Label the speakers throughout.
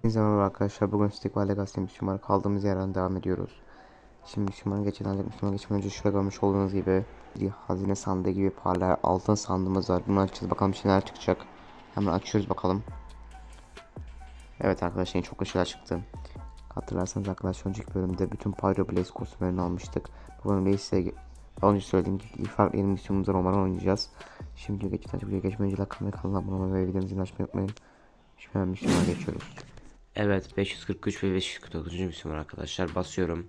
Speaker 1: Hepinize merhaba arkadaşlar. Bugün İstikbal Legacy Müslüman kaldığımız yerden devam ediyoruz. Şimdi Müslüman geçen ancak Müslüman geçmeden önce şurada görmüş olduğunuz gibi bir hazine sandığı gibi parlayan altın sandığımız var. Bunu açacağız bakalım içinde neler çıkacak. Hemen açıyoruz bakalım. Evet arkadaşlar çok ışığa çıktı. Hatırlarsanız arkadaşlar önceki bölümde bütün Pyro Blaze kostümlerini almıştık. Bu bölümde daha önce söylediğim gibi farklı yeni misyonumuzda roman oynayacağız. Şimdi geçmeden önce geçmeden önce like kanalına abone olmayı ve videomuzu açmayı unutmayın. Şimdi hemen Müslüman'a geçiyoruz.
Speaker 2: Evet 543 ve 549. Müslüman arkadaşlar basıyorum.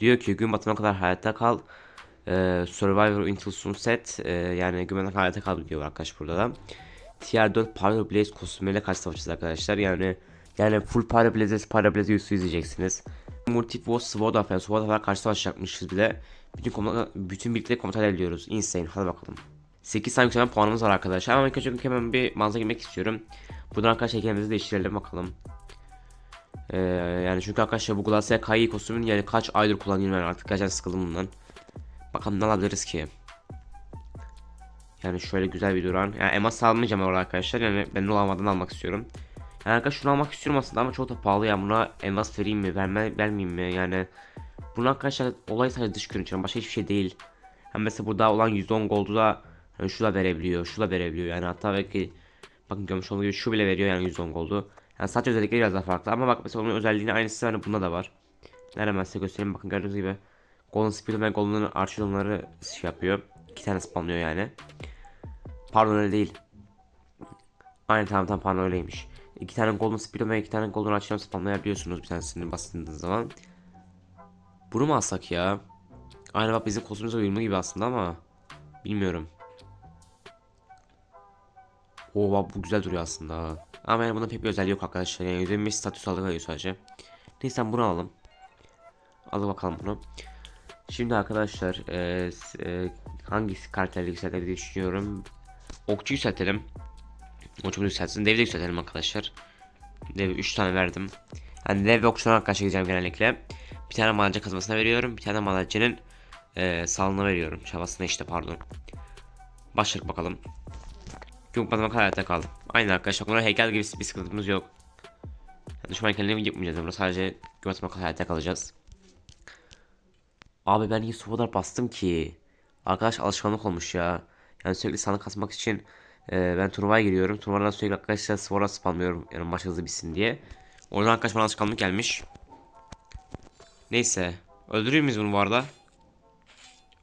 Speaker 2: Diyor ki gün batımına kadar hayatta kal. Ee, Survivor Until Sunset ee, yani gün kadar hayatta kal diyor arkadaş burada da. Tier 4 Pyro Blaze kostümüyle karşı savaşacağız arkadaşlar. Yani yani full Pyro Blaze Pyro izleyeceksiniz. Multi War Sword Affair Sword Affair karşı savaşacakmışız bile. Bütün komuta, bütün birlikte komutan ediyoruz. Insane hadi bakalım. 8 tane yükselen puanımız var arkadaşlar. Ama ilk önce hemen bir mağaza girmek istiyorum. Buradan arkadaşlar kendimizi değiştirelim bakalım. Ee, yani çünkü arkadaşlar bu Glacier Kai kostümünü yani kaç aydır kullanıyorum ben artık gerçekten sıkıldım bundan. Bakalım ne alabiliriz ki. Yani şöyle güzel bir duran. Yani emas almayacağım orada arkadaşlar. Yani ben olamadan almak istiyorum. Yani arkadaşlar şunu almak istiyorum aslında ama çok da pahalı ya. Buna emas vereyim mi, verme, vermeyeyim mi? Yani bunu arkadaşlar olay sadece dış görünüş. Yani başka hiçbir şey değil. Hem mesela burada olan 110 gold'u da yani şu da verebiliyor, şu da verebiliyor. Yani hatta belki bakın görmüş olduğunuz gibi şu bile veriyor yani 110 gold'u. Yani sadece özellikleri biraz daha farklı ama bak mesela onun özelliğini aynısı hani bunda da var. Nerede ben size göstereyim bakın gördüğünüz gibi. Golden Speed ve Golden Archer'ları şey yapıyor. İki tane spamlıyor yani. Pardon öyle değil. Aynen tamam tamam pardon öyleymiş. İki tane Golden Speed ve iki tane Golden Archer spamlayabiliyorsunuz bir tanesini bastığınız zaman. Bunu mu alsak ya? Aynen bak bizim kostümümüze uyumlu gibi aslında ama bilmiyorum. Oo bak bu güzel duruyor aslında. Ama yani bunda pek bir özelliği yok arkadaşlar. Yani 125 statüs alıyor sadece. Neyse bunu alalım. Al bakalım bunu. Şimdi arkadaşlar e, e, hangi karakterleri yükseltelim diye düşünüyorum. Okçu yükseltelim. Okçu yükseltsin. Dev'i de yükseltelim arkadaşlar. Dev'i 3 tane verdim. Yani dev ve okçudan arkadaşlar gideceğim genellikle. Bir tane madenci kazmasına veriyorum. Bir tane madencinin e, salına veriyorum. Çabasına işte pardon. Başladık bakalım. Yok bana kadar hayatta kaldım. Aynen arkadaşlar bunlar heykel gibi bir sıkıntımız yok. Yani düşman heykelini yapmayacağız burada sadece kadar hayatta kalacağız. Abi ben niye sofalar bastım ki? Arkadaş alışkanlık olmuş ya. Yani sürekli sandık kasmak için e, ben turnuvaya giriyorum. Turnuvadan sürekli arkadaşlar Svora spamlıyorum yani maç hızlı bitsin diye. Oradan arkadaş bana alışkanlık gelmiş. Neyse. Öldürür müyüz bunu bu arada?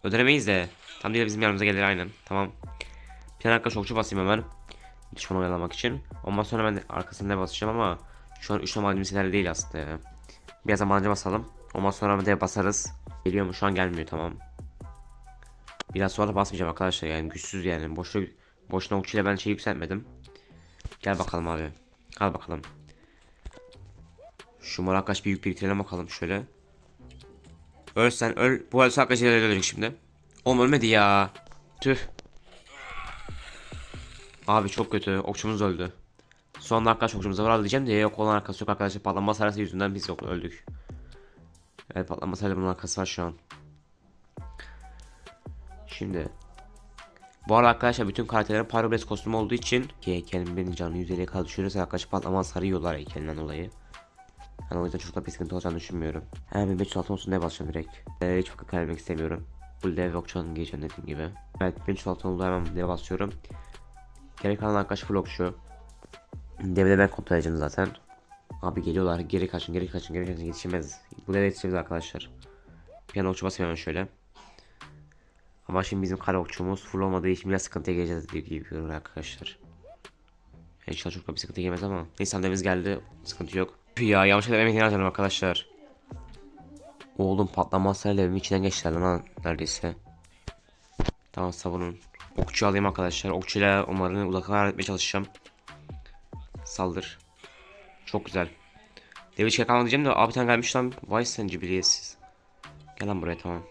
Speaker 2: Öldüremeyiz de. Tam değil bizim yanımıza gelir aynen. Tamam. Bir tane arkadaş okçu basayım hemen. Düşmanı oyalamak için. Ondan sonra ben arkasında basacağım ama şu an 3 numaralı listeler değil aslında. Biraz zamancı basalım. Ondan sonra de basarız. Geliyor mu? Şu an gelmiyor tamam. Biraz sonra da basmayacağım arkadaşlar yani güçsüz yani. Boşuna, boşuna okçuyla ben şey yükseltmedim. Gel bakalım abi. Al bakalım. Şu marakaş bir yük biriktirelim bakalım şöyle. Öl sen öl. Bu ölse arkadaşlar ölecek şimdi. Oğlum ölmedi ya. Tüh. Abi çok kötü. Okçumuz öldü. Son arkadaş okçumuza var diyeceğim de yok olan arkası yok arkadaşlar. Patlama sarısı yüzünden biz yok öldük. Evet patlama sarısı bunun arkası var şu an. Şimdi. Bu arada arkadaşlar bütün karakterlerin Pyroblast kostümü olduğu için ki heykelin benim canını 150'ye kadar düşürürse arkadaşlar patlama sarıyorlar heykelinden dolayı. Yani o yüzden çok da bir sıkıntı olacağını düşünmüyorum. Hemen 506 olsun ne basacağım direkt. Ee, hiç vakit kaybetmek istemiyorum. Bu dev okçanın geçen dediğim gibi. Evet 506 oldu hemen ne basıyorum. Geri kalan arkadaş vlogçu. Devede ben kontrol edeceğim zaten. Abi geliyorlar. Geri kaçın, geri kaçın, geri kaçın. Yetişemez. Bu deve yetişemez arkadaşlar. Piyano okçu hemen şöyle. Ama şimdi bizim kare okçumuz full olmadığı için biraz sıkıntıya geleceğiz diye gibi arkadaşlar. İnşallah çok da bir sıkıntı gelmez ama. Neyse hamlemiz geldi. Sıkıntı yok. Ya yanlış dememek inanacağım arkadaşlar. Oğlum patlamazlarla evimin içinden geçtiler lan neredeyse. Tamam savunun. Okçu alayım arkadaşlar. Okçuyla onları uzaklara etmeye çalışacağım. Saldır. Çok güzel. Devi çıkar kalmadı diyeceğim de abi sen gelmiş lan. Vay sen cibiliyetsiz. Gel lan buraya tamam.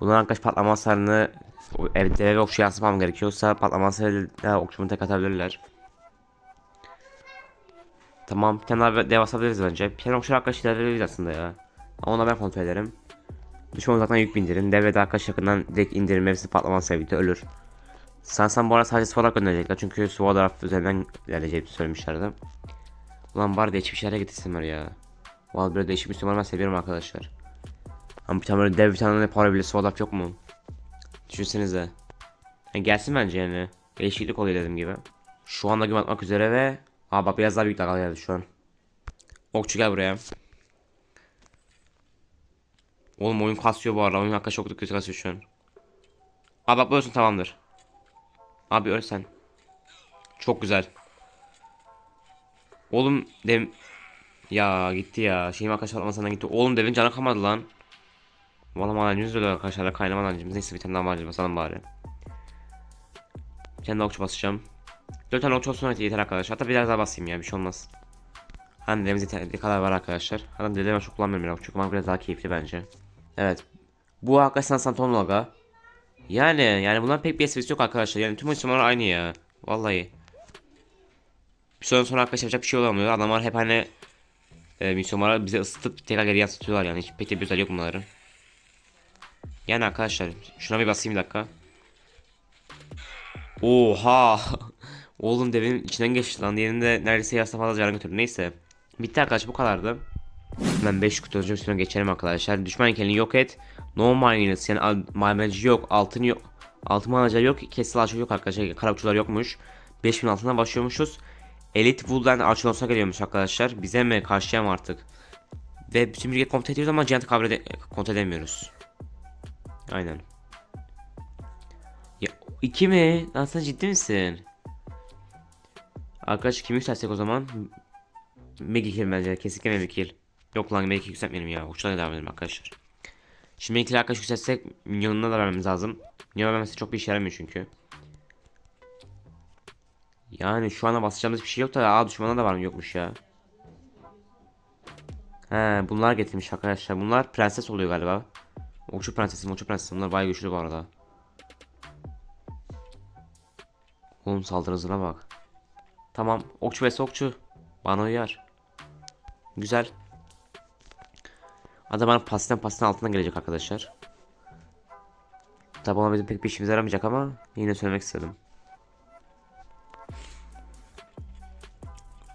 Speaker 2: Bunların arkadaş patlama hasarını evde eve okçuya yansıtmam gerekiyorsa patlama hasarıyla okçumu tek atabilirler. Tamam bir tane daha dev bence. Bir tane okçu arkadaş ilerleyebiliriz aslında ya. Ama ona ben kontrol ederim. Düşman uzaktan yük bindirin. Dev ve de arkadaş yakından direkt indirin. Hepsi patlama seviyede ölür. Sansan bu arada sadece Sword'a gönderecekler çünkü Sword üzerinden ilerleyeceğini söylemişlerdi. Ulan bari değişik bir şeyler getirsinler ya. Böyle değişik bir Müslüman ben seviyorum arkadaşlar. Ama bir tane böyle dev bir tane de para bile sword yok mu? Düşünsenize. Yani gelsin bence yani. Değişiklik oluyor dediğim gibi. Şu anda gün atmak üzere ve... Aa bak biraz daha büyük dalga geldi şu an. Okçu gel buraya. Oğlum oyun kasıyor bu arada. Oyun hakikaten çok kötü kasıyor şu an. Aa bak böylesin tamamdır. Abi öl. Çok güzel. Oğlum dem... Ya gitti ya. Şeyim arkadaşlar atmasından gitti. Oğlum devin canı kalmadı lan. Valla madancımız öyle arkadaşlar. Kaynama madancımız. Neyse bir tane daha madancı basalım bari. Bir tane daha okçu basacağım. 4 tane okçu olsun yeter arkadaşlar. Hatta biraz daha basayım ya bir şey olmaz. Hani devimiz yeterli kadar var arkadaşlar. Hatta dedeler çok kullanmıyorum ya. Çünkü biraz daha keyifli bence. Evet. Bu arkadaşlar Santon Loga. Yani yani bunların pek bir esprisi yok arkadaşlar. Yani tüm oyuncular aynı ya. Vallahi. Bir süre sonra arkadaşlar yapacak bir şey olamıyor. Adamlar hep hani e, misyonlara bize ısıtıp tekrar geri yansıtıyorlar yani. Hiç pek bir özelliği yok bunların. Yani arkadaşlar şuna bir basayım bir dakika. Oha. Oğlum devin içinden geçti lan. Diğerinde neredeyse yarısına fazla canı götürdü. Neyse. Bitti arkadaşlar bu kadardı. Ben 5 kutu üstüne geçelim arkadaşlar. Düşman heykelini yok et. No minus yani malmacı yok. Altın yok. Altın malmacı yok. Kesil archer yok arkadaşlar. Karakçular yokmuş. 5000 altından başlıyormuşuz. Elite Woodland Archonos'a geliyormuş arkadaşlar. Bize mi karşıya artık? Ve bütün bilgiyi kontrol ediyoruz ama Giant kabul kontrol edemiyoruz. Aynen. Ya iki mi? Lan sen ciddi misin? Arkadaş kimi yükseltsek o zaman? Megi kill bence kesinlikle Megi kill. Yok lan Megi yükseltmeyelim ya. Uçlara devam edelim arkadaşlar. Şimdi Megi'li arkadaş yükseltsek minyonuna da vermemiz lazım. Minyon vermesi çok bir işe yaramıyor çünkü. Yani şu anda basacağımız bir şey yok da aa düşmana da var mı yokmuş ya. He bunlar getirmiş arkadaşlar. Bunlar prenses oluyor galiba. Okçu prensesi, okçu prensesi. Bunlar bayağı güçlü bu arada. Oğlum saldırı hızına bak. Tamam. Okçu vs okçu. Bana uyar. Güzel. Adam bana pastan pastan altından gelecek arkadaşlar. Tabi ona bizim pek bir işimize yaramayacak ama yine söylemek istedim.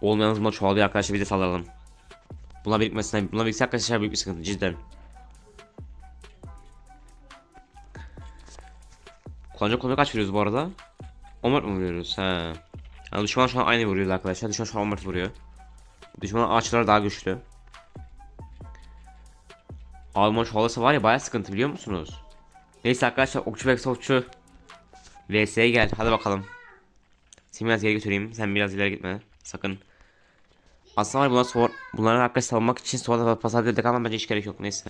Speaker 2: Olmayan hızma çoğalıyor arkadaşlar biz de saldıralım. Buna birikmesine, buna birikse arkadaşlar büyük bir sıkıntı cidden. Kullanıcı konuya kaç veriyoruz bu arada? 14 mu vuruyoruz? He. Yani düşman şu an aynı vuruyor arkadaşlar. Düşman şu an 14 vuruyor. Düşmanın ağaçları daha güçlü. Alman çoğalırsa var ya baya sıkıntı biliyor musunuz? Neyse arkadaşlar okçu ve okçu. VS'ye gel hadi bakalım. Seni biraz geri götüreyim. Sen biraz ileri gitme. Sakın. Aslında var bunlar sor bunları arkadaşlar savunmak için sonra pas dedik ama bence hiç gerek yok neyse.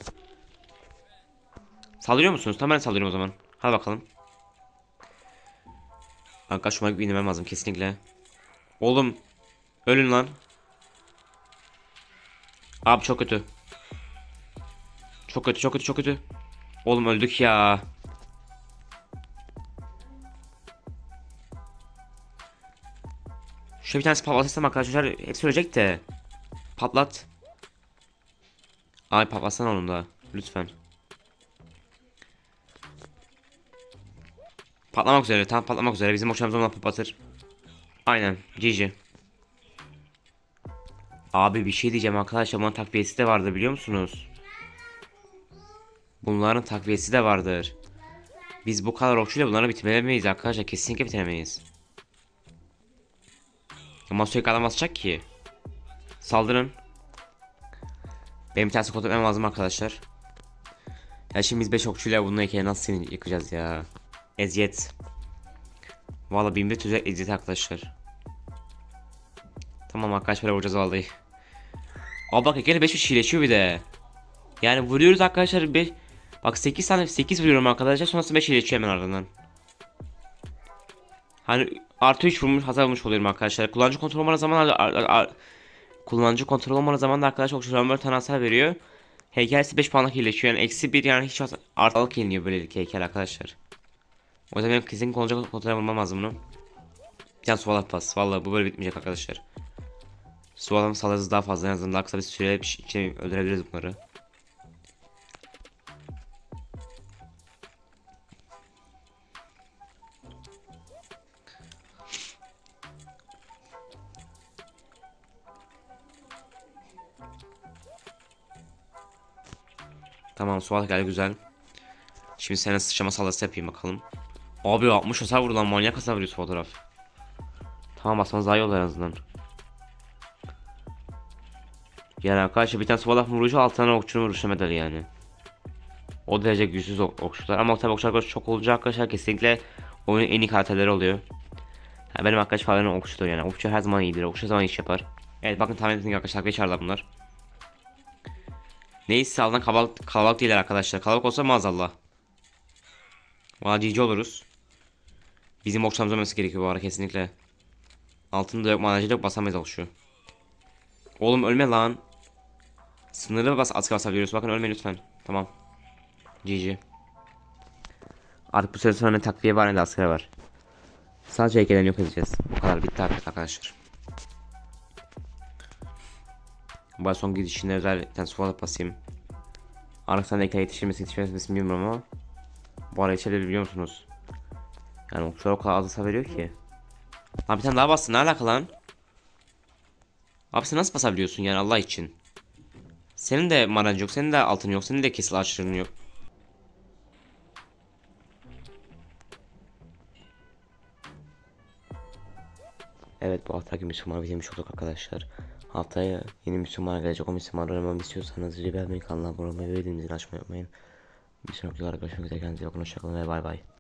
Speaker 2: Saldırıyor musunuz? Tamam ben saldırıyorum o zaman. Hadi bakalım. Arkadaş şuna inmem lazım kesinlikle. Oğlum. Ölün lan. Abi çok kötü. Çok kötü çok kötü çok kötü. Oğlum öldük ya. Şöyle bir tanesi patlatırsam arkadaşlar hepsi ölecek de. Patlat. Ay patlatsana onu da. Lütfen. Patlamak üzere. Tam patlamak üzere. Bizim hoşlarımız ondan patlatır. Aynen. GG. Abi bir şey diyeceğim arkadaşlar. Bunların takviyesi de vardı biliyor musunuz? Bunların takviyesi de vardır. Biz bu kadar okçuyla bunları bitiremeyiz arkadaşlar. Kesinlikle bitiremeyiz. Ama sürekli adam ki. Saldırın. Benim bir tanesi kontrol lazım arkadaşlar. Ya şimdi biz 5 okçuyla bunun heykelini nasıl seni yıkacağız ya. Eziyet. Valla bin bir tüzek eziyet arkadaşlar. Tamam arkadaşlar vuracağız vallahi. Aa bak heykeli 5 şileşiyor bir de. Yani vuruyoruz arkadaşlar 5 Bak 8 tane 8 vuruyorum arkadaşlar sonrasında 5 iyileşiyor hemen ardından. Hani artı 3 vurmuş hasar vurmuş oluyorum arkadaşlar. Kullanıcı kontrol olmadığı zaman kullanıcı kontrol olmadığı zaman da arkadaşlar okçular 4 tane hasar veriyor. Heykelsi 5 puanlık iyileşiyor yani eksi 1 yani hiç artalık yeniliyor böylelikle heykel arkadaşlar. O yüzden benim kesin kullanıcı kontrol bulmam lazım bunu. Tane suvalat pas. Vallahi bu böyle bitmeyecek arkadaşlar. Suvalama saldırısı daha fazla en azından daha kısa bir süre şey şey öldürebiliriz bunları. Tamam Suat geldi güzel. Şimdi sana sıçrama saldırısı yapayım bakalım. Abi 60 hasar vurdu lan manyak hasar vuruyor fotoğraf. Tamam basmanız daha iyi olur en azından. Yani arkadaşlar bir tane Suat vuruşu altı tane okçunun vuruşu medali yani. O derece güçsüz ok okçular ama tabii okçular çok olacak arkadaşlar kesinlikle oyunun en iyi karakterleri oluyor. Yani benim arkadaş falan okçudur yani. Okçu her zaman iyidir. Okçu her zaman iş yapar. Evet bakın tahmin edin arkadaşlar geçerler bunlar. Neyse alınan kalabalık, kalabalık değiller arkadaşlar. Kalabalık olsa maazallah. GG oluruz. Bizim olması gerekiyor bu ara kesinlikle. Altında yok manacı yok basamayız okçu. Oğlum ölme lan. Sınırlı bas asker basabiliyoruz. Bakın ölme lütfen. Tamam. GG. Artık bu süre sonra ne takviye var ne de asker var. Sadece heykellerini yok edeceğiz. Bu kadar bitti artık arkadaşlar. Bu son gidişinde özel bir tane swap basayım. Arkasından heykel yetiştirmesi yetiştirmesi bilmiyorum ama bu ara yetişebilir biliyor musunuz? Yani okçular o kadar az hasar veriyor ki. Lan bir tane daha bastın ne alaka lan? Abi sen nasıl basabiliyorsun yani Allah için? Senin de marancı yok, senin de altın yok, senin de kesil açlığın yok. Evet bu haftaki Müslüman bitirmiş olduk arkadaşlar. Haftaya yeni Müslüman gelecek. O Müslüman oynamamı istiyorsanız rica ederim kanala abone olmayı ve bildirimleri açmayı unutmayın. Bir sonraki videolarda görüşmek üzere. Kendinize iyi bakın. Hoşçakalın ve bay bay.